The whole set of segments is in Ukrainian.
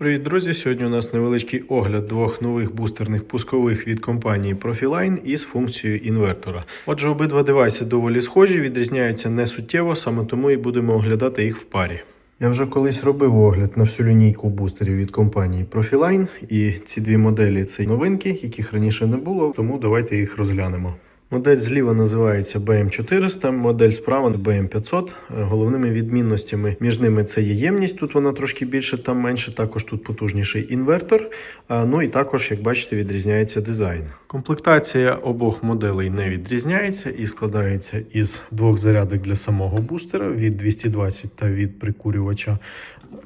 Привіт, друзі! Сьогодні у нас невеличкий огляд двох нових бустерних пускових від компанії Profiline із функцією інвертора. Отже, обидва девайси доволі схожі, відрізняються не суттєво, саме тому і будемо оглядати їх в парі. Я вже колись робив огляд на всю лінійку бустерів від компанії Profiline, і ці дві моделі це новинки, яких раніше не було, тому давайте їх розглянемо. Модель зліва називається BM400, модель справа BM500. Е, Головними відмінностями між ними це є ємність, тут вона трошки більше, там менше. Також тут потужніший інвертор. Ну і також, як бачите, відрізняється дизайн. Комплектація обох моделей не відрізняється і складається із двох зарядок для самого бустера від 220 та від прикурювача.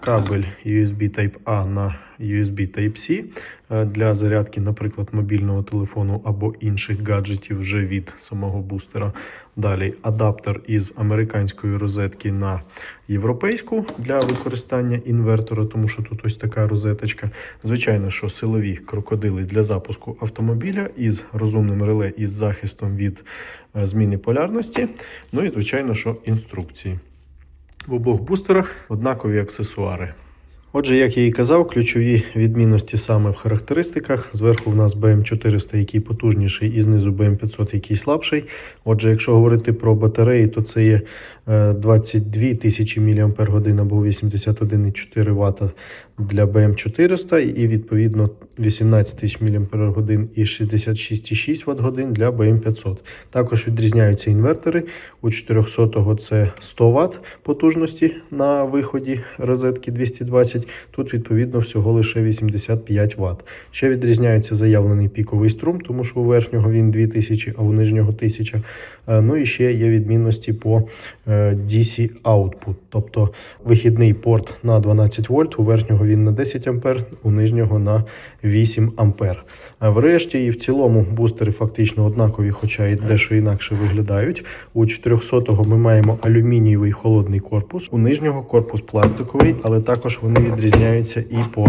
Кабель USB Type-A на USB Type-C для зарядки, наприклад, мобільного телефону або інших гаджетів вже від самого бустера. Далі адаптер із американської розетки на європейську для використання інвертора, тому що тут ось така розеточка. Звичайно, що силові крокодили для запуску автомобіля із розумним реле із захистом від е, зміни полярності. Ну і звичайно, що інструкції. В обох бустерах однакові аксесуари. Отже, як я і казав, ключові відмінності саме в характеристиках. Зверху в нас BM400, який потужніший, і знизу BM500, який слабший. Отже, якщо говорити про батареї, то це є е, 22 тисячі мАч або 81,4 Вт для BM400 і відповідно 18 тисяч мАч і 66,6 Вт для BM500. Також відрізняються інвертори. У 400-го це 100 Вт потужності на виході розетки 220. Тут відповідно всього лише 85 Вт. Ще відрізняється заявлений піковий струм, тому що у верхнього він 2000, а у нижнього 1000. Е, Ну і ще є відмінності по е, DC output, тобто вихідний порт на 12 вольт, у верхнього він на 10 ампер, у нижнього на 8 ампер. А врешті і в цілому бустери фактично однакові, хоча і дещо інакше виглядають. У 400-го ми маємо алюмінієвий холодний корпус, у нижнього корпус пластиковий, але також вони відрізняються і по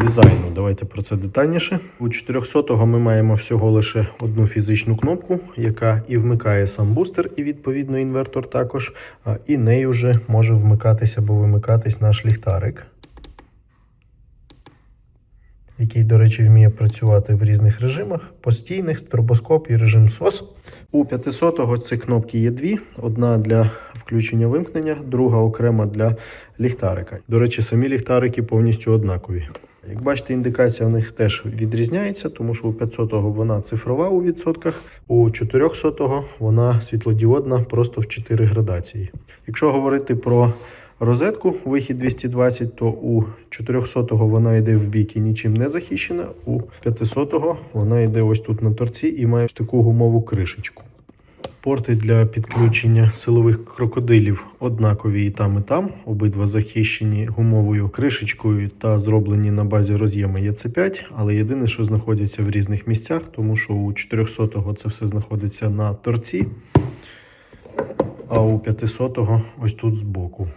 дизайну. Давайте про це детальніше. У 400-го ми маємо всього лише одну фізичну кнопку, яка і вмикає сам бустер, і відповідно інвертор також. І нею вже може вмикатися або вимикатись наш ліхтарик. Який, до речі, вміє працювати в різних режимах: постійних, стробоскоп і режим SOS. У 500-го ці кнопки є дві: одна для включення вимкнення, друга окрема для ліхтарика. До речі, самі ліхтарики повністю однакові. Як бачите, індикація в них теж відрізняється, тому що у 500-го вона цифрова у відсотках, у 400-го вона світлодіодна просто в 4 градації. Якщо говорити про розетку, вихід 220, то у 400-го вона йде в бік і нічим не захищена, у 500-го вона йде ось тут на торці і має ось таку гумову кришечку. Порти для підключення силових крокодилів однакові і там, і там. Обидва захищені гумовою кришечкою та зроблені на базі роз'єма ЄЦ5, але єдине, що знаходяться в різних місцях, тому що у 400-го це все знаходиться на торці, а у 500-го ось тут збоку.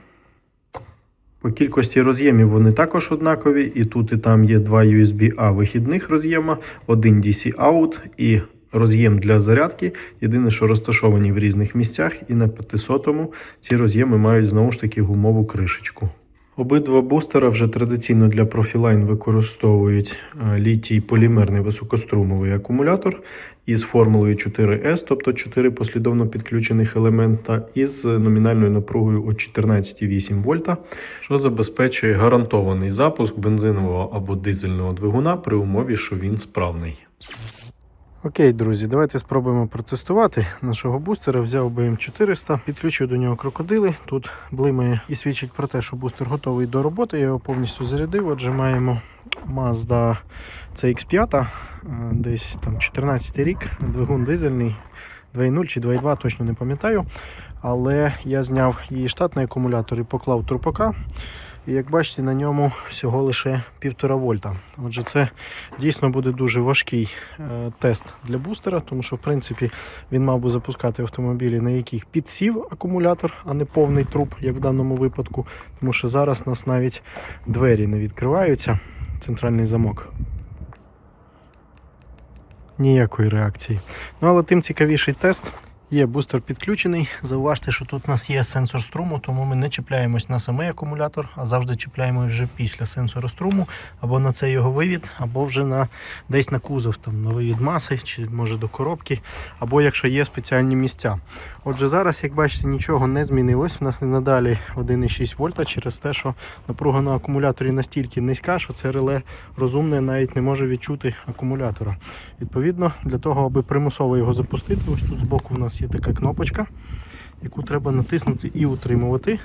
По кількості роз'ємів вони також однакові. І тут, і там є два USB-A вихідних роз'єма, один DC-out і роз'єм для зарядки. Єдине, що розташовані в різних місцях, і на 500-му ці роз'єми мають знову ж таки гумову кришечку. Обидва бустера вже традиційно для Profiline використовують е, літій полімерний високострумовий акумулятор із формулою 4S, тобто 4 послідовно підключених елемента, із номінальною напругою от 14,8 вольта, що забезпечує гарантований запуск бензинового або дизельного двигуна при умові, що він справний. Окей, друзі, давайте спробуємо протестувати нашого бустера. Взяв BM400, підключив до нього крокодили. Тут блимає і свідчить про те, що бустер готовий до роботи. Я його повністю зарядив. Отже, маємо Mazda CX5, е, десь там 14 рік, двигун дизельний 2.0 чи 2.2, точно не пам'ятаю. Але я зняв її штатний акумулятор і поклав трупака. І як бачите, на ньому всього лише 1,5 вольта. Отже, це дійсно буде дуже важкий е, тест для бустера, тому що в принципі він мав би запускати автомобілі, на яких підсів акумулятор, а не повний труп, як в даному випадку. Тому що зараз у нас навіть двері не відкриваються. Центральний замок. Ніякої реакції. Ну але тим цікавіший тест. Є бустер підключений. Зауважте, що тут у нас є сенсор струму, тому ми не чіпляємось на самий акумулятор, а завжди чіпляємо вже після сенсора струму, або на цей його вивід, або вже на десь на кузов, там на вивід маси, чи може до коробки, або якщо є спеціальні місця. Отже, зараз, як бачите, нічого не змінилось. У нас і надалі 1,6 вольта через те, що напруга на акумуляторі настільки низька, що це реле розумне навіть не може відчути акумулятора. Відповідно, для того, аби примусово його запустити, ось тут збоку у нас є така кнопочка, яку треба натиснути і утримувати.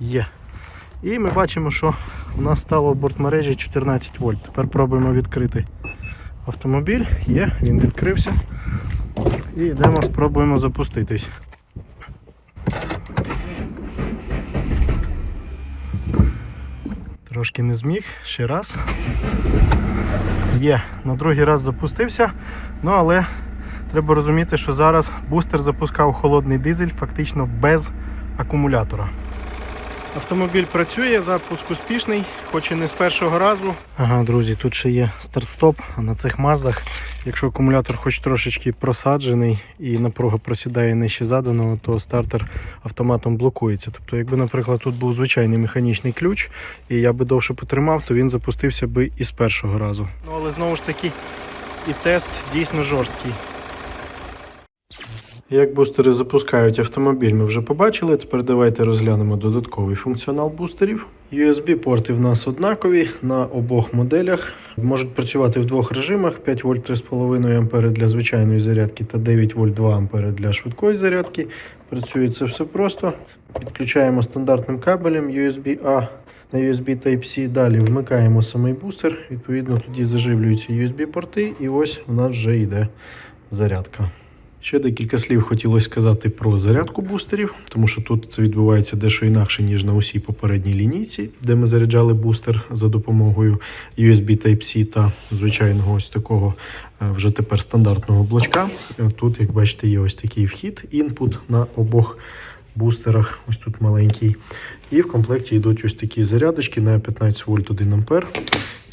Є. І ми бачимо, що у нас стало бортмережі 14 вольт. Тепер пробуємо відкрити автомобіль. Є, він відкрився. І йдемо, спробуємо запуститись. Трошки не зміг, ще раз. Є, на другий раз запустився, ну але треба розуміти, що зараз бустер запускав холодний дизель фактично без акумулятора. Автомобіль працює, запуск успішний, хоч і не з першого разу. Ага, друзі, тут ще є старт-стоп. На цих маздах, якщо акумулятор хоч трошечки просаджений і напруга просідає нижче заданого, то стартер автоматом блокується. Тобто, якби, наприклад, тут був звичайний механічний ключ, і я би довше потримав, то він запустився би і з першого разу. Ну але знову ж таки, і тест дійсно жорсткий. Як бустери запускають автомобіль, ми вже побачили. Тепер давайте розглянемо додатковий функціонал бустерів. USB-порти в нас однакові на обох моделях. Можуть працювати в двох режимах: 5 вольт 3,5 А для звичайної зарядки та 9 вольт 2 А для швидкої зарядки. Працює це все просто. Підключаємо стандартним кабелем USB-A на USB Type-C. Далі вмикаємо самий бустер. Відповідно, тоді заживлюються USB-порти, і ось у нас вже йде зарядка. Ще декілька слів хотілося сказати про зарядку бустерів, тому що тут це відбувається дещо інакше, ніж на усій попередній лінійці, де ми заряджали бустер за допомогою USB Type-C та звичайного ось такого е, вже тепер стандартного блочка. Е, Тут, як бачите, є ось такий вхід, інпут на обох бустерах. Ось тут маленький. І в комплекті йдуть ось такі зарядочки на 15 вольт 1 ампер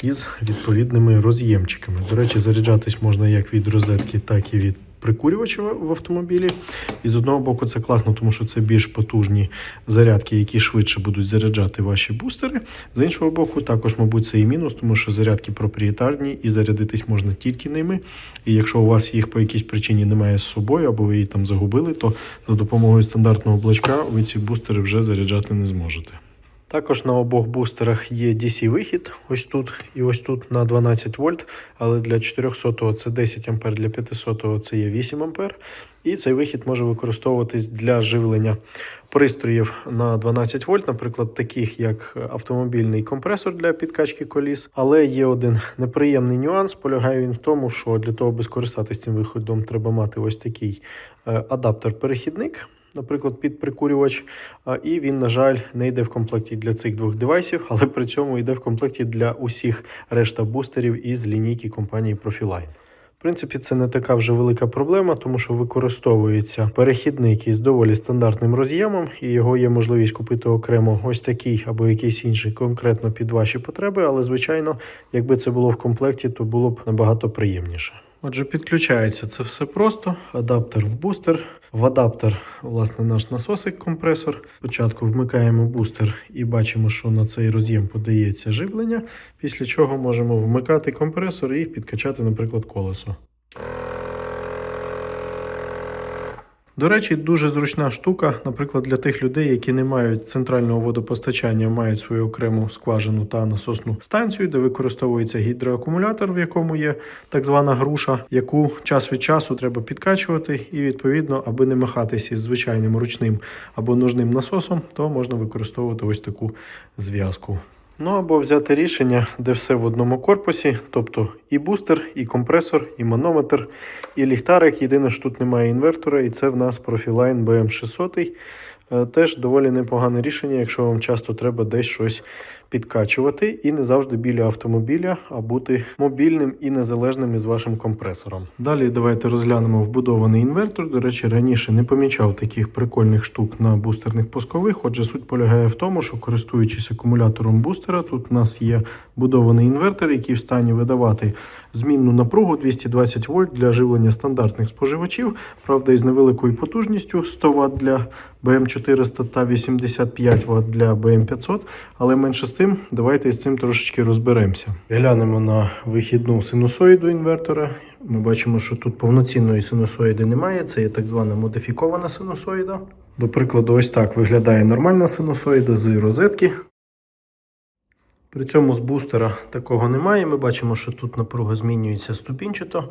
із відповідними роз'ємчиками. До речі, заряджатись можна як від розетки, так і від прикурювача в автомобілі. І з одного боку це класно, тому що це більш потужні зарядки, які швидше будуть заряджати ваші бустери. З іншого боку, також, мабуть, це і мінус, тому що зарядки проприєтарні і зарядитись можна тільки ними. І якщо у вас їх по якійсь причині немає з собою, або ви її там загубили, то за допомогою стандартного блочка ви ці бустери вже заряджати не зможете. Також на обох бустерах є DC-вихід, ось тут і ось тут на 12 вольт, але для 400 це 10 А, для 500 це є 8 А. І цей вихід може використовуватись для живлення пристроїв на 12 вольт, наприклад, таких як автомобільний компресор для підкачки коліс. Але є один неприємний нюанс. Полягає він в тому, що для того, аби скористатися цим виходом, треба мати ось такий е, адаптер-перехідник наприклад, під прикурювач, і він, на жаль, не йде в комплекті для цих двох девайсів, але при цьому йде в комплекті для усіх решта бустерів із лінійки компанії Profiline. В принципі, це не така вже велика проблема, тому що використовується перехідник із доволі стандартним роз'ємом, і його є можливість купити окремо ось такий або якийсь інший конкретно під ваші потреби. Але, звичайно, якби це було в комплекті, то було б набагато приємніше. Отже, підключається це все просто. Адаптер в бустер. В адаптер, власне, наш насосик компресор. Спочатку вмикаємо бустер і бачимо, що на цей роз'єм подається живлення, після чого можемо вмикати компресор і підкачати, наприклад, колесо. До речі, дуже зручна штука, наприклад, для тих людей, які не мають центрального водопостачання, мають свою окрему скважину та насосну станцію, де використовується гідроакумулятор, в якому є так звана груша, яку час від часу треба підкачувати, і відповідно, аби не махатися з звичайним ручним або ножним насосом, то можна використовувати ось таку зв'язку. Ну або взяти рішення, де все в одному корпусі, тобто і бустер, і компресор, і манометр, і ліхтарик. Єдине, що тут немає інвертора, і це в нас Profiline BM600. Е, Теж доволі непогане рішення, якщо вам часто треба десь щось підкачувати і не завжди біля автомобіля, а бути мобільним і незалежним із вашим компресором. Далі давайте розглянемо вбудований інвертор. До речі, раніше не помічав таких прикольних штук на бустерних пускових. Отже, суть полягає в тому, що користуючись акумулятором бустера, тут у нас є будований інвертор, який в стані видавати змінну напругу 220 вольт для живлення стандартних споживачів, правда, із невеликою потужністю 100 Вт для BM400 та 85 Вт для BM500, але менше з тим, давайте з цим трошечки розберемося. Глянемо на вихідну синусоїду інвертора. Ми бачимо, що тут повноцінної синусоїди немає, це є так звана модифікована синусоїда. До прикладу, ось так виглядає нормальна синусоїда з розетки. При цьому з бустера такого немає. Ми бачимо, що тут напруга змінюється ступінчато.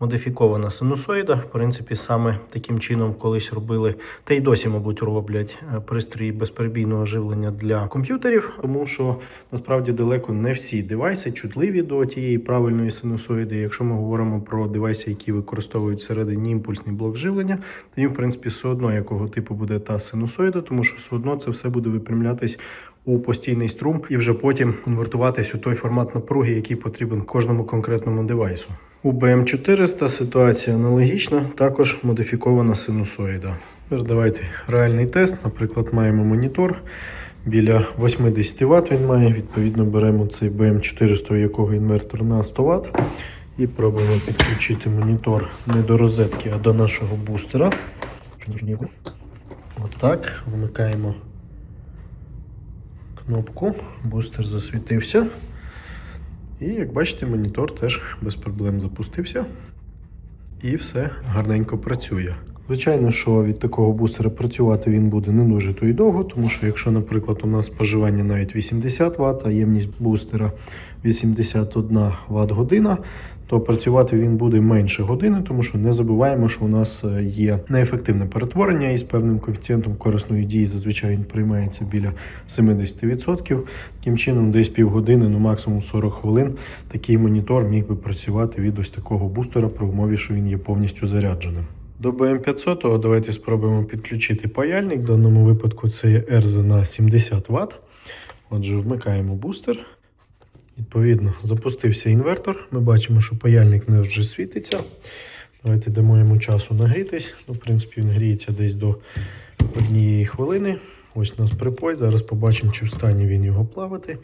Модифікована синусоїда. В принципі, саме таким чином колись робили, та й досі, мабуть, роблять е, пристрої безперебійного живлення для комп'ютерів, тому що насправді далеко не всі девайси чутливі до тієї правильної синусоїди. Якщо ми говоримо про девайси, які використовують всередині імпульсний блок живлення, то їм, в принципі, все одно якого типу буде та синусоїда, тому що все одно це все буде випрямлятись у постійний струм і вже потім конвертуватись у той формат напруги, який потрібен кожному конкретному девайсу. У BM400 ситуація аналогічна, також модифікована синусоїда. Тепер давайте реальний тест. Наприклад, маємо монітор. Біля 80 Вт він має. Відповідно, беремо цей BM400, у якого інвертор на 100 Вт. І пробуємо підключити монітор не до розетки, а до нашого бустера. Отак, вмикаємо кнопку, бустер засвітився. І як бачите, монітор теж без проблем запустився. І все гарненько працює. Звичайно, що від такого бустера працювати він буде не дуже то й довго, тому що якщо, наприклад, у нас споживання навіть 80 Вт, а ємність бустера 81 Вт година, то працювати він буде менше години, тому що не забуваємо, що у нас е, є неефективне перетворення із певним коефіцієнтом корисної дії. Зазвичай він приймається біля 70%. Таким чином, десь півгодини, ну максимум 40 хвилин, такий монітор міг би працювати від ось такого бустера при умові, що він є повністю зарядженим. До BM500 давайте спробуємо підключити паяльник. В даному випадку це є ERZA на 70 Вт. Отже, вмикаємо бустер. Відповідно, запустився інвертор. Ми бачимо, що паяльник не вже світиться. Давайте дамо йому часу нагрітись. Ну, в принципі, він гріється десь до однієї хвилини. Ось у нас припой. Зараз побачимо, чи в стані він його плавати.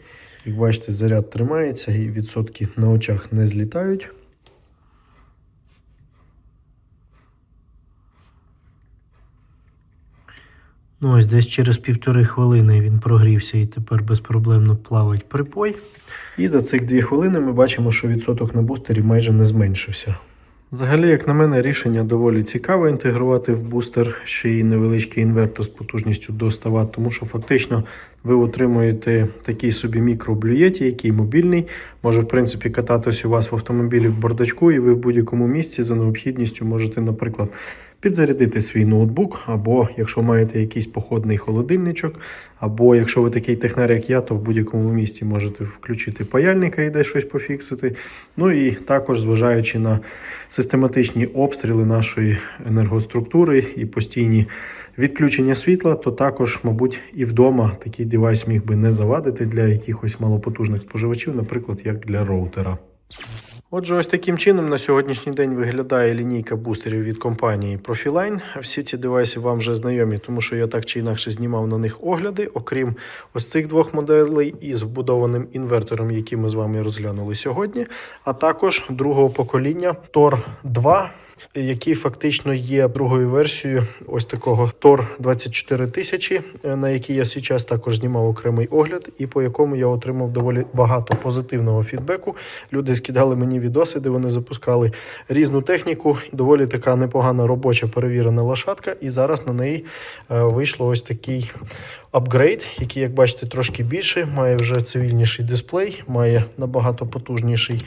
Як бачите, заряд тримається і відсотки на очах не злітають. Ну, ось десь через півтори хвилини він прогрівся і тепер безпроблемно плавить припой. І за цих дві хвилини ми бачимо, що відсоток на бустері майже не зменшився. Взагалі, як на мене, рішення доволі цікаве інтегрувати в бустер ще й невеличкий інвертор з потужністю до 100 Вт, тому що фактично ви отримуєте такий собі мікроблюєті, який мобільний, може в принципі кататись у вас в автомобілі в бардачку, і ви в будь-якому місці за необхідністю можете, наприклад, підзарядити свій ноутбук, або якщо маєте якийсь походний холодильничок, або якщо ви такий технар, як я, то в будь-якому місці можете включити паяльника і десь щось пофіксити. Ну і також, зважаючи на систематичні обстріли нашої енергоструктури і постійні відключення світла, то також, мабуть, і вдома такий девайс міг би не завадити для якихось малопотужних споживачів, наприклад, як для роутера. Отже, ось таким чином на сьогоднішній день виглядає лінійка бустерів від компанії Profiline. Всі ці девайси вам вже знайомі, тому що я так чи інакше знімав на них огляди, окрім ось цих двох моделей із вбудованим інвертором, які ми з вами розглянули сьогодні, а також другого покоління Tor 2 який фактично є другою версією ось такого Tor 24000, е, на який я час також знімав окремий огляд, і по якому я отримав доволі багато позитивного фідбеку. Люди скидали мені відоси, де вони запускали різну техніку. Доволі така непогана робоча перевірена лошадка, і зараз на неї е, вийшло ось такий апгрейд, який, як бачите, трошки більше, має вже цивільніший дисплей, має набагато потужніший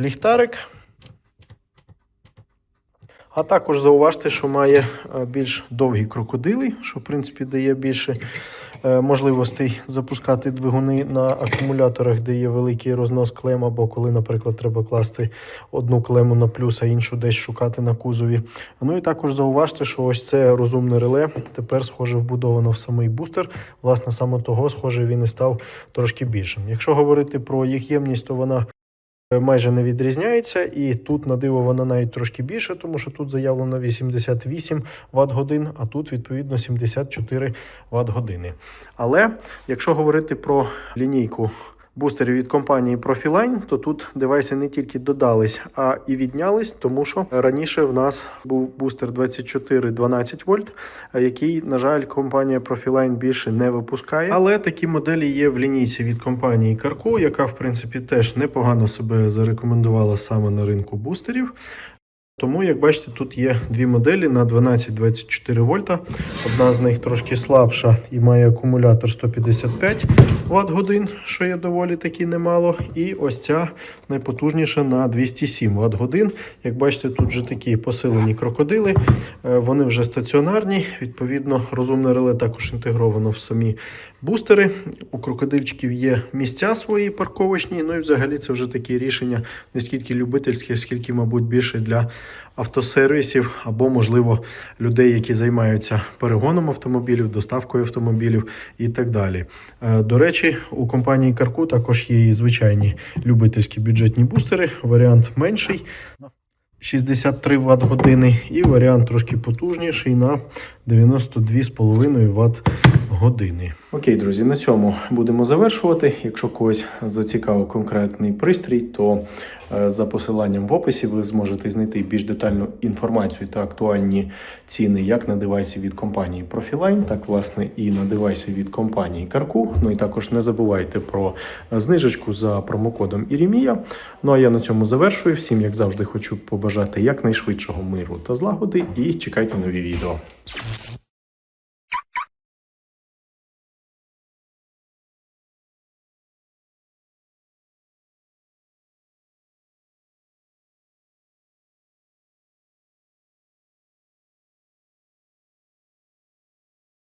ліхтарик. А також зауважте, що має е, більш довгі крокодили, що в принципі дає більше е, можливостей запускати двигуни на акумуляторах, де є великий рознос клем, або коли, наприклад, треба класти одну клему на плюс, а іншу десь шукати на кузові. Ну і також зауважте, що ось це розумне реле тепер схоже вбудовано в самий бустер. Власне, саме того, схоже, він і став трошки більшим. Якщо говорити про їх ємність, то вона майже не відрізняється, і тут на диво вона навіть трошки більше, тому що тут заявлено 88 Вт годин, а тут відповідно 74 Вт години. Але якщо говорити про лінійку бустерів від компанії Profiline, то тут девайси не тільки додались, а і віднялись, тому що раніше в нас був бустер 24-12 вольт, який, на жаль, компанія Profiline більше не випускає. Але такі моделі є в лінійці від компанії Carco, яка в принципі теж непогано себе зарекомендувала саме на ринку бустерів. Тому, як бачите, тут є дві моделі на 12-24 вольта. Одна з них трошки слабша і має акумулятор 155 Вт годин, що є доволі таки немало. І ось ця найпотужніша на 207 Вт годин. Як бачите, тут вже такі посилені крокодили. Е, Вони вже стаціонарні. Відповідно, розумне реле також інтегровано в самі бустери. У крокодильчиків є місця свої парковочні. Ну і взагалі це вже такі рішення не скільки любительські, скільки, мабуть, більше для автосервісів або, можливо, людей, які займаються перегоном автомобілів, доставкою автомобілів і так далі. Е, До речі, у компанії Карку також є і звичайні любительські бюджетні бустери. Варіант менший. 63 Вт години і варіант трошки потужніший на 92,5 Вт години. Окей, друзі, на цьому будемо завершувати. Якщо когось зацікавив конкретний пристрій, то е, за посиланням в описі ви зможете знайти більш детальну інформацію та актуальні ціни як на девайсі від компанії Profiline, так власне і на девайсі від компанії Carku. Ну і також не забувайте про знижечку за промокодом Ірімія. Ну а я на цьому завершую. Всім, як завжди, хочу побажати якнайшвидшого миру та злагоди і чекайте нові відео.